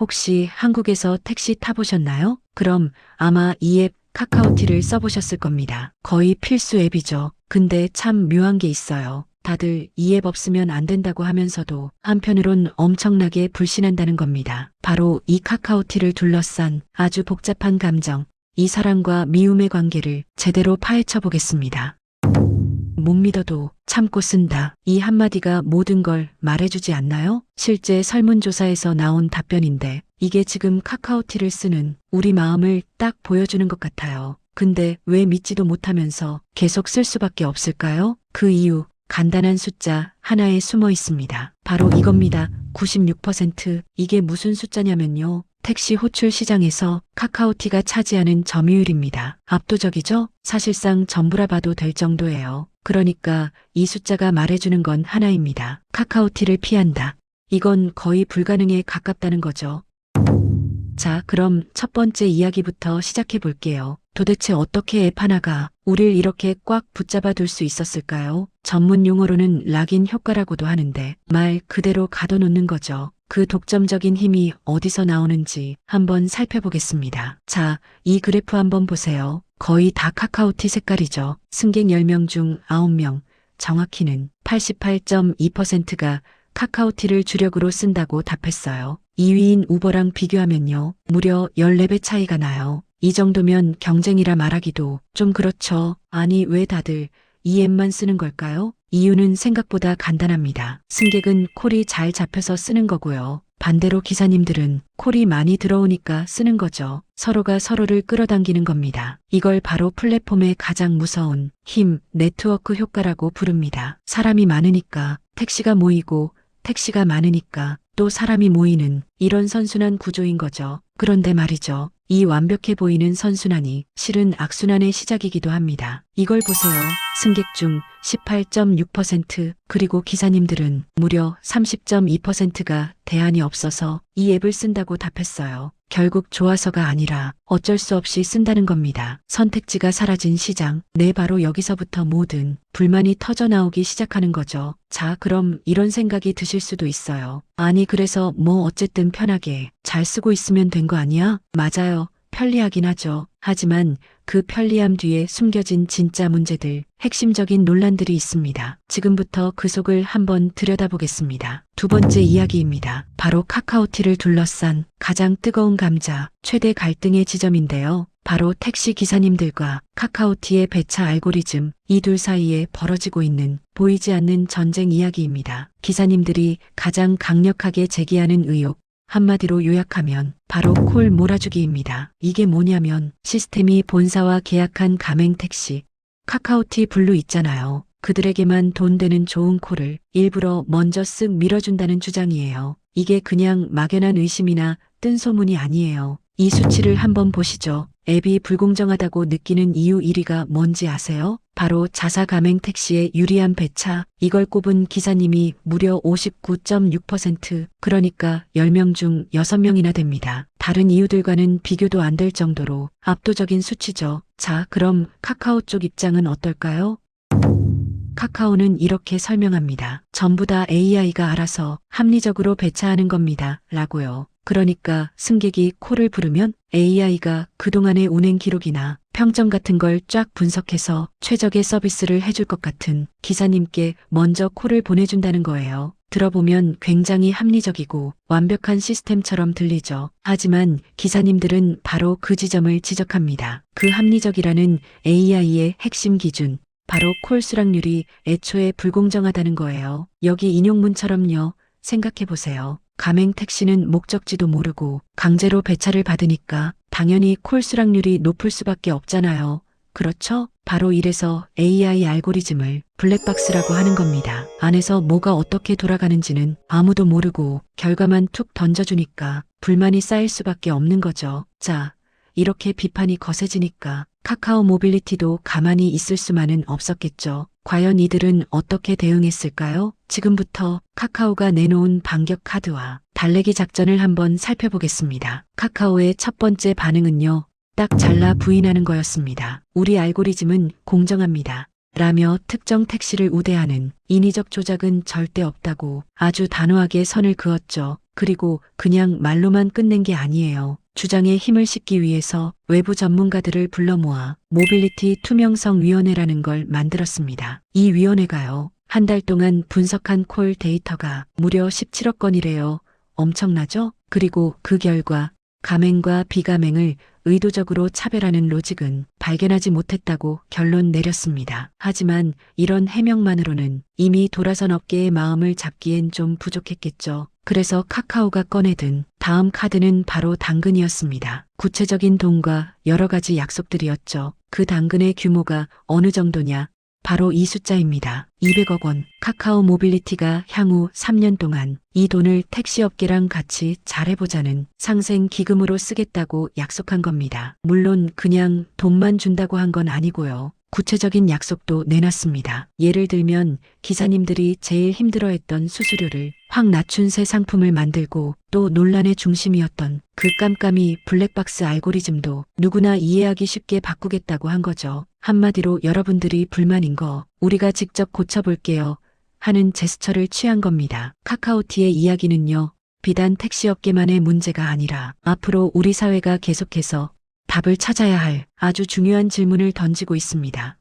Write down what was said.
혹시 한국에서 택시 타보셨나요? 그럼 아마 이 앱 카카오티를 써보셨을 겁니다. 거의 필수 앱이죠. 근데 참 묘한 게 있어요. 다들 이 앱 없으면 안 된다고 하면서도 한편으론 엄청나게 불신한다는 겁니다. 바로 이 카카오티를 둘러싼 아주 복잡한 감정, 이 사랑과 미움의 관계를 제대로 파헤쳐 보겠습니다. 못 믿어도 참고 쓴다. 이 한마디가 모든 걸 말해주지 않나요? 실제 설문조사에서 나온 답변인데 이게 지금 카카오티를 쓰는 우리 마음을 딱 보여주는 것 같아요. 근데 왜 믿지도 못하면서 계속 쓸 수밖에 없을까요? 그 이유 간단한 숫자 하나에 숨어 있습니다. 바로 이겁니다. 96% 이게 무슨 숫자냐면요. 택시 호출 시장에서 카카오티가 차지하는 점유율입니다. 압도적이죠? 사실상 전부라 봐도 될 정도예요. 그러니까 이 숫자가 말해주는 건 하나입니다. 카카오티를 피한다. 이건 거의 불가능에 가깝다는 거죠. 자, 그럼 첫 번째 이야기부터 시작해 볼게요. 도대체 어떻게 앱 하나가 우릴 이렇게 꽉 붙잡아 둘 수 있었을까요? 전문 용어로는 락인 효과라고도 하는데 말 그대로 가둬놓는 거죠. 그 독점적인 힘이 어디서 나오는지 한번 살펴보겠습니다. 자, 이 그래프 한번 보세요. 거의 다 카카오티 색깔이죠. 승객 10명 중 9명, 정확히는 88.2%가 카카오티를 주력으로 쓴다고 답했어요. 2위인 우버랑 비교하면요. 무려 14배 차이가 나요. 이 정도면 경쟁이라 말하기도 좀 그렇죠. 아니, 왜 다들 이 앱만 쓰는 걸까요? 이유는 생각보다 간단합니다. 승객은 콜이 잘 잡혀서 쓰는 거고요. 반대로 기사님들은 콜이 많이 들어오니까 쓰는 거죠. 서로가 서로를 끌어당기는 겁니다. 이걸 바로 플랫폼의 가장 무서운 힘, 네트워크 효과라고 부릅니다. 사람이 많으니까 택시가 모이고 택시가 많으니까 또 사람이 모이는 이런 선순환 구조인 거죠. 그런데 말이죠. 이 완벽해 보이는 선순환이 실은 악순환의 시작이기도 합니다. 이걸 보세요. 승객 중 18.6% 그리고 기사님들은 무려 30.2%가 대안이 없어서 이 앱을 쓴다고 답했어요. 결국 좋아서가 아니라 어쩔 수 없이 쓴다는 겁니다. 선택지가 사라진 시장. 네, 바로 여기서부터 모든 불만이 터져 나오기 시작하는 거죠. 자, 그럼 이런 생각이 드실 수도 있어요. 아니, 그래서 뭐 어쨌든 편하게 잘 쓰고 있으면 된 거 아니야? 맞아요. 편리하긴 하죠. 하지만 그 편리함 뒤에 숨겨진 진짜 문제들, 핵심적인 논란들이 있습니다. 지금부터 그 속을 한번 들여다보겠습니다. 두 번째 이야기입니다. 바로 카카오티를 둘러싼 가장 뜨거운 감자, 최대 갈등의 지점인데요. 바로 택시 기사님들과 카카오티의 배차 알고리즘, 이 둘 사이에 벌어지고 있는 보이지 않는 전쟁 이야기입니다. 기사님들이 가장 강력하게 제기하는 의혹, 한마디로 요약하면 바로 콜 몰아주기입니다. 이게 뭐냐면 시스템이 본사와 계약한 가맹 택시, 카카오티 블루 있잖아요. 그들에게만 돈 되는 좋은 콜을 일부러 먼저 쓱 밀어준다는 주장이에요. 이게 그냥 막연한 의심이나 뜬 소문이 아니에요. 이 수치를 한번 보시죠. 앱이 불공정하다고 느끼는 이유 1위가 뭔지 아세요? 바로 자사 가맹 택시의 유리한 배차. 이걸 꼽은 기사님이 무려 59.6% 그러니까 10명 중 6명이나 됩니다. 다른 이유들과는 비교도 안 될 정도로 압도적인 수치죠. 자, 그럼 카카오 쪽 입장은 어떨까요? 카카오는 이렇게 설명합니다. 전부 다 AI가 알아서 합리적으로 배차하는 겁니다. 라고요. 그러니까 승객이 콜을 부르면 AI가 그동안의 운행 기록이나 평점 같은 걸 쫙 분석해서 최적의 서비스를 해줄 것 같은 기사님께 먼저 콜을 보내준다는 거예요. 들어보면 굉장히 합리적이고 완벽한 시스템처럼 들리죠. 하지만 기사님들은 바로 그 지점을 지적합니다. 그 합리적이라는 AI의 핵심 기준, 바로 콜 수락률이 애초에 불공정하다는 거예요. 여기 인용문처럼요. 생각해 보세요. 가맹 택시는 목적지도 모르고 강제로 배차를 받으니까 당연히 콜 수락률이 높을 수밖에 없잖아요. 그렇죠? 바로 이래서 AI 알고리즘을 블랙박스라고 하는 겁니다. 안에서 뭐가 어떻게 돌아가는지는 아무도 모르고 결과만 툭 던져주니까 불만이 쌓일 수밖에 없는 거죠. 자, 이렇게 비판이 거세지니까 카카오 모빌리티도 가만히 있을 수만은 없었겠죠. 과연 이들은 어떻게 대응했을까요? 지금부터 카카오가 내놓은 반격 카드와 달래기 작전을 한번 살펴보겠습니다. 카카오의 첫 번째 반응은요. 딱 잘라 부인하는 거였습니다. 우리 알고리즘은 공정합니다. 라며 특정 택시를 우대하는 인위적 조작은 절대 없다고 아주 단호하게 선을 그었죠. 그리고 그냥 말로만 끝낸 게 아니에요. 주장에 힘을 싣기 위해서 외부 전문가들을 불러 모아 모빌리티 투명성 위원회라는 걸 만들었습니다. 이 위원회가요. 한 달 동안 분석한 콜 데이터가 무려 17억 건이래요. 엄청나죠? 그리고 그 결과 가맹과 비가맹을 의도적으로 차별하는 로직은 발견하지 못했다고 결론 내렸습니다. 하지만 이런 해명만으로는 이미 돌아선 업계의 마음을 잡기엔 좀 부족했겠죠. 그래서 카카오가 꺼내든 다음 카드는 바로 당근이었습니다. 구체적인 돈과 여러 가지 약속들이었죠. 그 당근의 규모가 어느 정도냐? 바로 이 숫자입니다. 200억 원. 카카오 모빌리티가 향후 3년 동안 이 돈을 택시업계랑 같이 잘해보자는 상생 기금으로 쓰겠다고 약속한 겁니다. 물론 그냥 돈만 준다고 한 건 아니고요. 구체적인 약속도 내놨습니다. 예를 들면 기사님들이 제일 힘들어했던 수수료를 확 낮춘 새 상품을 만들고 또 논란의 중심이었던 그 깜깜이 블랙박스 알고리즘도 누구나 이해하기 쉽게 바꾸겠다고 한 거죠. 한마디로 여러분들이 불만인 거 우리가 직접 고쳐볼게요. 하는 제스처를 취한 겁니다. 카카오티의 이야기는요. 비단 택시업계만의 문제가 아니라 앞으로 우리 사회가 계속해서 답을 찾아야 할 아주 중요한 질문을 던지고 있습니다.